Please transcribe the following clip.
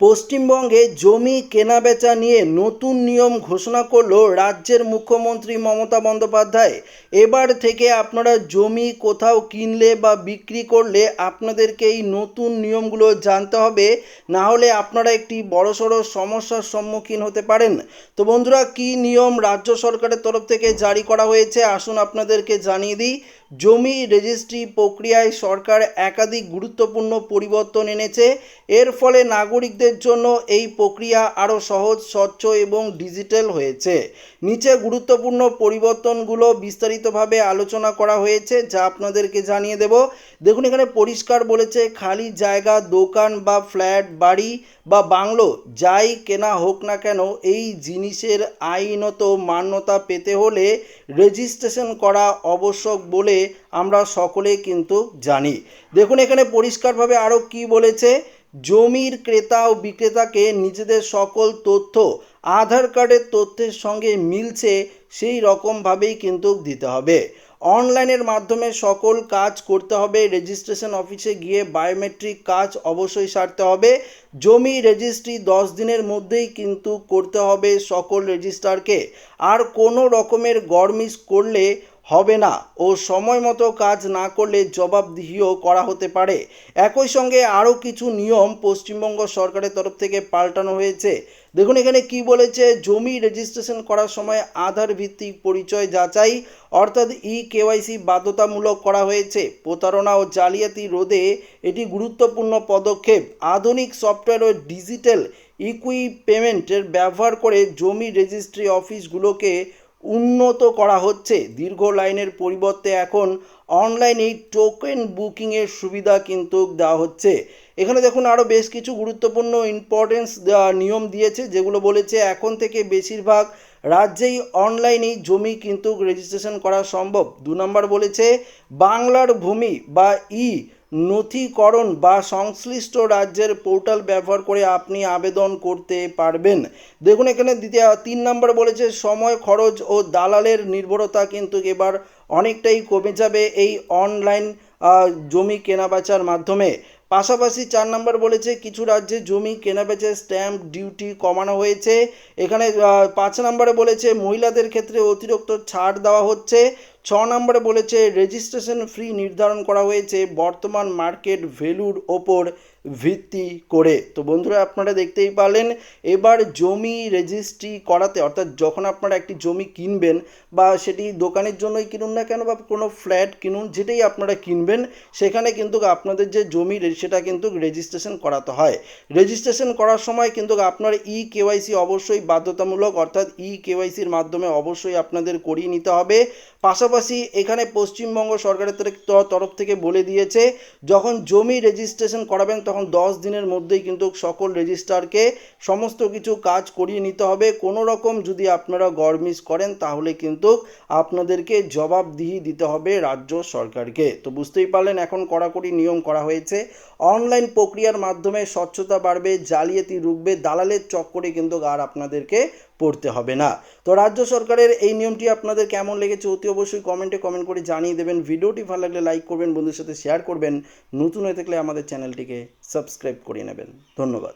পশ্চিমবঙ্গে জমি কেনাবেচা নিয়ে নতুন নিয়ম ঘোষণা করল রাজ্যের মুখ্যমন্ত্রী মমতা বন্দ্যোপাধ্যায়। এবার থেকে আপনারা জমি কোথাও কিনলে বা বিক্রি করলে আপনাদেরকে এই নতুন নিয়মগুলো জানতে হবে। না হলে আপনারা একটি বড়সড় সমস্যার সম্মুখীন হতে পারেন। তো বন্ধুরা, কী নিয়ম রাজ্য সরকারের তরফ থেকে জারি করা হয়েছে? আসুন আপনাদেরকে জানিয়ে দিই। জমি রেজিস্ট্রি প্রক্রিয়ায় সরকার একাধিক গুরুত্বপূর্ণ পরিবর্তন এনেছে। এর ফলে নাগরিকদের জন্য এই প্রক্রিয়া আরও সহজ, স্বচ্ছ এবং ডিজিটাল হয়েছে। নিচে গুরুত্বপূর্ণ পরিবর্তনগুলো বিস্তারিতভাবে আলোচনা করা হয়েছে, যা আপনাদেরকে জানিয়ে দেব। দেখুন, এখানে পরিষ্কার বলেছে, খালি জায়গা, দোকান বা ফ্ল্যাট, বাড়ি বা বাংলো, যাই কেনা হোক না কেন, এই জিনিসের আইনত মান্যতা পেতে হলে রেজিস্ট্রেশন করা আবশ্যক বলে আমরা সকলে কিন্তু জানি। দেখুন, এখানে পরিষ্কারভাবে আরও কি বলেছে? জমির ক্রেতা ও বিক্রেতাকে নিজেদের সকল তথ্য, আধার কার্ডের তথ্যের সঙ্গে মিলছে, সেই রকমভাবেই কিন্তু দিতে হবে। অনলাইনের মাধ্যমে সকল কাজ করতে হবে, রেজিস্ট্রেশন অফিসে গিয়ে বায়োমেট্রিক কাজ অবশ্যই সারতে হবে। জমি রেজিস্ট্রি দশ দিনের মধ্যেই কিন্তু করতে হবে সকল রেজিস্ট্রারকে। আর কোনো রকমের গরমিস করলে হবে না ও সময় মতো কাজ না করলে জবাবদিহিও করা হতে পারে। একই সঙ্গে আরও কিছু নিয়ম পশ্চিমবঙ্গ সরকারের তরফ থেকে পাল্টানো হয়েছে। দেখুন এখানে কি বলেছে, জমি রেজিস্ট্রেশন করার সময় আধার ভিত্তিক পরিচয় যাচাই, অর্থাৎ ই কেওয়াইসি বাধ্যতামূলক করা হয়েছে। প্রতারণা ও জালিয়াতি রোধে এটি গুরুত্বপূর্ণ পদক্ষেপ। আধুনিক সফটওয়্যার ও ডিজিটাল ইকুই পেমেন্টের ব্যবহার করে জমি রেজিস্ট্রি অফিসগুলোকে উন্নত করা হচ্ছে। দীর্ঘ লাইনের পরিবর্তে এখন অনলাইনে টোকেন বুকিংয়ের সুবিধা কিন্তু দেওয়া হচ্ছে। এখানে দেখুন আরও বেশ কিছু গুরুত্বপূর্ণ ইম্পর্টেন্স নিয়ম দিয়েছে, যেগুলো বলেছে এখন থেকে বেশিরভাগ রাজ্যেই অনলাইনেই জমি কিন্তু রেজিস্ট্রেশন করা সম্ভব। দু নম্বর বলেছে, বাংলার ভূমি বা ই নথিকরণ বা সংশ্লিষ্ট রাজ্যের পোর্টাল ব্যবহার করে আপনি আবেদন করতে পারবেন। দেখুন, এখানে দ্বিতীয়, তিন নম্বর বলেছে, সময়, খরচ ও দালালের নির্ভরতা কিন্তু এবার অনেকটাই কমে যাবে এই অনলাইন জমি কেনাবেচার মাধ্যমে। পাশাপাশি চার নম্বর বলেছে, কিছু রাজ্যে জমি কেনাবেচার স্ট্যাম্প ডিউটি কমানো হয়েছে। এখানে পাঁচ নম্বরে বলেছে, মহিলাদের ক্ষেত্রে অতিরিক্ত ছাড় দেওয়া হচ্ছে। ছ নম্বরে বলেছে রেজিস্ট্রেশন ফ্রি নির্ধারণ করা হয়েছে বর্তমান মার্কেট ভ্যালুর ওপর ভিত্তি করে। তো বন্ধুরা, আপনারা দেখতেই পারলেন, এবার জমি রেজিস্ট্রি করাতে, অর্থাৎ যখন আপনারা একটি জমি কিনবেন বা সেটি দোকানের জন্যই কিনুন না কেন বা কোনো ফ্ল্যাট কিনুন, যেটাই আপনারা কিনবেন, সেখানে কিন্তু আপনাদের যে জমি, সেটা কিন্তু রেজিস্ট্রেশন করাতে হয়। রেজিস্ট্রেশন করার সময় কিন্তু আপনার ই কেওয়াইসি অবশ্যই বাধ্যতামূলক, অর্থাৎ ই কেওয়াইসির মাধ্যমে অবশ্যই আপনাদের করিয়ে নিতে হবে। পাশাপাশি এখানে পশ্চিমবঙ্গ সরকারের তরফ থেকে বলে দিয়েছে, যখন জমি রেজিস্ট্রেশন করাবেন তখন দশ দিনের মধ্যেই কিন্তু সকল রেজিস্ট্রারকে সমস্ত কিছু কাজ করিয়ে নিতে হবে। কোনো রকম যদি আপনারা গরমিস করেন তাহলে কিন্তু আপনাদেরকে জবাবদিহি দিতে হবে রাজ্য সরকারকে। তো বুঝতেই পারলেন, এখন কড়াকড়ি নিয়ম করা হয়েছে। অনলাইন প্রক্রিয়ার মাধ্যমে স্বচ্ছতা বাড়বে, জালিয়াতি রুখবে, দালালের চক্করে কিন্তু আর আপনাদেরকে পড়তে হবে না। তো রাজ্য সরকারের এই নিয়মটি আপনাদের কেমন লেগেছে অতি অবশ্যই কমেন্টে কমেন্ট করে জানিয়ে দেবেন। ভিডিওটি ভালো লাগলে লাইক করবেন বন্ধুর সাথে শেয়ার করবেন। নতুন হয়ে থাকলে আমাদের চ্যানেলটিকে সাবস্ক্রাইব করে নেবেন। ধন্যবাদ।